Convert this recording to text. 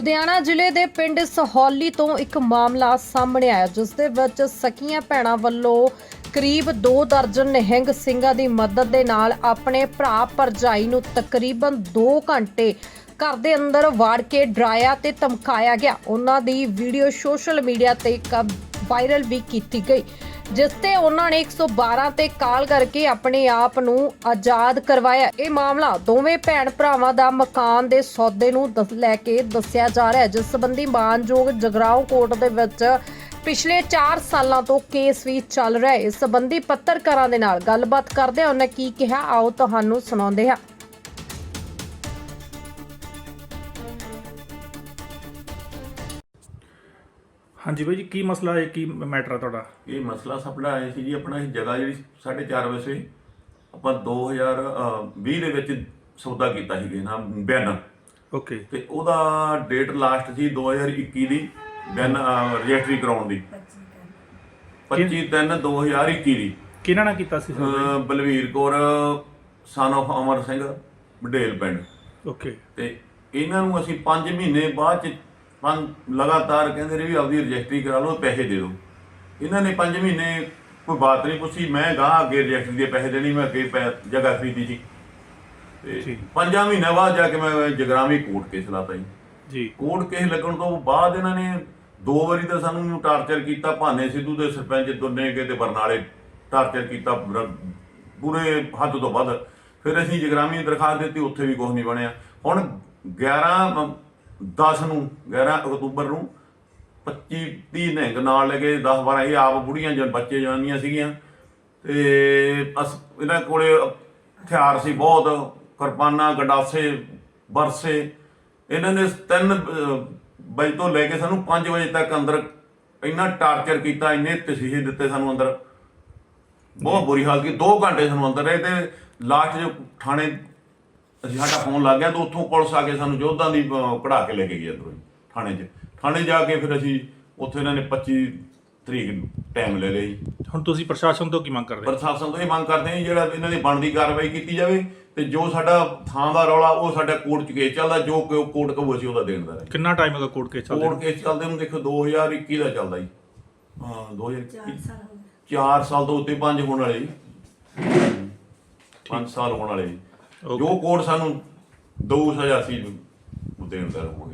ਲੁਧਿਆਣਾ ਜ਼ਿਲ੍ਹੇ ਦੇ ਪਿੰਡ ਸਹੌਲੀ ਤੋਂ ਇੱਕ ਮਾਮਲਾ ਸਾਹਮਣੇ ਆਇਆ, ਜਿਸ ਦੇ ਵਿੱਚ ਸਕੀਆਂ ਭੈਣਾਂ ਵੱਲੋਂ ਕਰੀਬ 2 ਦਰਜਨ ਨਿਹੰਗ ਸਿੰਘਾਂ ਦੀ ਮਦਦ ਦੇ ਨਾਲ ਆਪਣੇ ਭਰਾ ਭਰਜਾਈ ਨੂੰ ਤਕਰੀਬਨ 2 ਘੰਟੇ ਘਰ ਦੇ ਅੰਦਰ ਵਾੜ ਕੇ ਡਰਾਇਆ ਤੇ ਧਮਕਾਇਆ ਗਿਆ। ਉਹਨਾਂ ਦੀ ਵੀਡੀਓ ਸੋਸ਼ਲ ਮੀਡੀਆ ਤੇ ਕ- ਵਾਇਰਲ ਵੀ ਕੀਤੀ ਗਈ, ਜਿਸ ਤੇ ਉਹਨਾਂ ਨੇ 112 ਤੇ ਕਾਲ ਕਰਕੇ ਆਪਣੇ ਆਪ ਨੂੰ ਆਜ਼ਾਦ ਕਰਵਾਇਆ। ਇਹ ਮਾਮਲਾ ਦੋਵੇਂ ਭੈਣ ਭਰਾਵਾਂ ਦਾ ਮਕਾਨ ਦੇ ਸੌਦੇ ਨੂੰ ਦਸ- ਲੈ ਕੇ ਦੱਸਿਆ ਜਾ ਰਿਹਾ ਹੈ, ਜਿਸ ਸੰਬੰਧੀ ਮਾਨਯੋਗ ਜਗਰਾਓ ਕੋਰਟ ਦੇ ਵਿੱਚ ਪਿਛਲੇ 4 ਸਾਲਾਂ ਤੋਂ ਕੇਸ ਵੀ ਚੱਲ ਰਿਹਾ ਹੈ। ਇਸ ਸੰਬੰਧੀ ਪੱਤਰਕਾਰਾਂ ਦੇ ਨਾਲ ਗੱਲਬਾਤ ਕਰਦੇ ਉਹਨਾਂ ਕੀ ਕਿਹਾ, ਆਓ ਤੁਹਾਨੂੰ ਸੁਣਾਉਂਦੇ ਹਾਂ। ਹਾਂਜੀ ਬਾਈ ਜੀ ਕੀ ਮਸਲਾ ਹੈ ਕੀ ਮੈਟਰ ਹੈ ਤੁਹਾਡਾ? ਇਹ ਮਸਲਾ ਸਾਡਾ ਆਇਆ ਸੀ ਜੀ ਆਪਣਾ ਇਹ ਜਗ੍ਹਾ ਜਿਹੜੀ 4.5 ਵਜੇ ਆਪਾਂ 2020 ਦੇ ਵਿੱਚ ਸੌਦਾ ਕੀਤਾ ਸੀ ਨਾ ਬਿਆਨ ਓਕੇ ਤੇ ਉਹਦਾ ਡੇਟ ਲਾਸਟ ਸੀ 2021 ਦੀ ਬਿਆਨ ਰਜਿਸਟਰੀ ਕਰਾਉਣ ਦੀ। 25 3 2021 ਦੀ ਕਿਹਨਾਂ ਨਾਲ ਕੀਤਾ ਸੀ ਬਲਵੀਰ ਕੌਰ ਸਨ of ਅਮਰ ਸਿੰਘ ਬਡੇਲ ਪਿੰਡ। ਓਕੇ ਤੇ ਇਹਨਾਂ ਨੂੰ ਅਸੀਂ 5 ਮਹੀਨੇ ਬਾਅਦ ਚ ਪੰਜ ਲਗਾਤਾਰ ਕਹਿੰਦੇ ਰਹੇ ਵੀ ਆਪਦੀ ਰਜਿਸਟਰੀ ਕਰਾ ਲਓ ਪੈਸੇ ਦੇ ਦਿਓ। ਇਹਨਾਂ ਨੇ 5 ਮਹੀਨੇ ਕੋਈ ਬਾਤ ਨਹੀਂ ਪੁੱਛੀ ਮੈਂ ਗਾਂ ਅੱਗੇ ਰਜਿਸਟਰੀ ਦੇ ਪੈਸੇ ਦੇਣੀ ਮੈਂ ਅੱਗੇ ਜਗ੍ਹਾ ਖਰੀਦੀ ਸੀ। ਤੇ। ਪੰਜਾਂ ਮਹੀਨਿਆਂ ਬਾਅਦ ਜਾ ਕੇ ਮੈਂ ਜਗਰਾਵੀ ਕੋਰਟ ਕੇਸ ਲਾਤਾ ਜੀ। ਜੀ। ਕੋਰਟ ਕੇਸ ਲੱਗਣ ਤੋਂ ਬਾਅਦ ਇਹਨਾਂ ਨੇ ਦੋ ਵਾਰੀ ਤਾਂ ਸਾਨੂੰ ਟਾਰਚਰ ਕੀਤਾ ਭਾਨੇ ਸਿੱਧੂ ਦੇ ਸਰਪੰਚ ਦੋਨੇ ਕੇ ਤੇ ਬਰਨਾਲੇ ਟਾਰਚਰ ਕੀਤਾ ਪੂਰੇ ਹੱਦ ਤੋਂ ਵੱਧ। ਫਿਰ ਅਸੀਂ ਜਗਰਾਮੀ ਦਰਖਾਸਤ ਦਿੱਤੀ ਉੱਥੇ ਵੀ ਕੁਝ ਨਹੀਂ ਬਣਿਆ। ਹੁਣ 11 10 ਨੂੰ 11 ਅਕਤੂਬਰ ਨੂੰ 25 30 ਨਿਹੰਗ ਨਾਲ ਲੈ ਕੇ 10 12 ਇਹ ਆਪ ਬੁੜੀਆਂ ਜਨ ਬੱਚੇ ਜਾਨੀਆਂ ਸੀਗੀਆਂ। ਤੇ ਅਸ ਇਹਨਾਂ ਕੋਲੇ ਹਥਿਆਰ ਸੀ ਬਹੁਤ ਕਿਰਪਾਨਾਂ ਗਡਾਸੇ ਬਰਸੇ। ਇਹਨਾਂ ਨੇ ਤਿੰਨ ਅਹ, ਵਜੇ ਤੋਂ ਲੈ ਕੇ ਸਾਨੂੰ 5 ਵਜੇ ਤੱਕ ਅੰਦਰ ਇੰਨਾ ਟਾਰਚਰ ਕੀਤਾ ਇੰਨੇ ਤਸੀਹੇ ਦਿੱਤੇ ਸਾਨੂੰ ਅੰਦਰ। ਬਹੁਤ ਬੁਰੀ ਹਾਲਤ ਕੀ 2 ਘੰਟੇ ਸਾਨੂੰ ਅੰਦਰ ਰਹੇ ਤੇ ਲਾਸਟ ਜੋ ਥਾਣੇ ਅਸੀਂ ਸਾਡਾ ਫੋਨ ਲੱਗ ਗਿਆ ਤਾਂ ਉੱਥੋਂ ਪੁਲਿਸ ਆ ਕੇ ਸਾਨੂੰ ਜੋਧਾਂ ਦੀ ਅਹ, ਕਢਾ ਕੇ ਲੈ ਕੇ ਗਈ ਅੰਦਰੋਂ ਥਾਣੇ 'ਚ। ਥਾਣੇ ਜਾ ਕੇ ਫਿਰ ਅਸੀਂ ਉੱਥੇ ਇਹਨਾਂ ਨੇ 25 ਤਰੀਕ ਟਾਈਮ ਲੈ ਲਿਆ ਜੀ। ਹੁਣ ਤੁਸੀਂ ਪ੍ਰਸ਼ਾਸਨ ਤੋਂ ਕੀ ਮੰਗ ਕਰ ਰਹੇ ਹੋ ਪ੍ਰਸ਼ਾਸਨ ਤੋਂ ਇਹ ਮੰਗ ਕਰਦੇ ਹਾਂ ਜੀ, ਜਿਹੜਾ ਇਹਨਾਂ ਦੀ ਬਣਦੀ ਕਾਰਵਾਈ ਕੀਤੀ ਜਾਵੇ ਤੇ ਜੋ ਸਾਡਾ ਥਾਂ ਦਾ ਰੌਲਾ ਉਹ ਸਾਡਾ ਕੋਰਟ 'ਚ ਕੇਸ ਚੱਲਦਾ ਜੋ ਕੋ- ਕੋਰਟ ਕਹੂ ਅਸੀਂ ਉਹਦਾ ਦੇਣ ਦਾ ਰਹੇ ਕਿੰਨਾ ਟਾਈਮ ਹੈਗਾ ਕੋਰਟ ਕੇਸ ਚੱਲਦੇ ਕੋਰਟ ਕੇਸ ਚੱਲਦੇ ਨੂੰ ਦੇਖੋ 2021 ਦਾ ਚੱਲਦਾ ਜੀ। ਹਾਂ 2021 4 ਸਾਲ ਤੋਂ ਉੱਤੇ ਪੰਜ ਹੋਣ ਵਾਲੇ ਜੀ। 5 ਸਾਲ ਹੋਣ ਵਾਲੇ ਜੀ. ਜੋ ਕੋਰਟ ਸਾਨੂੰ ਦੋ ਸਜ਼ਾ ਸੀ ਦੇਣ ਦਾ ਰਹੂਗਾ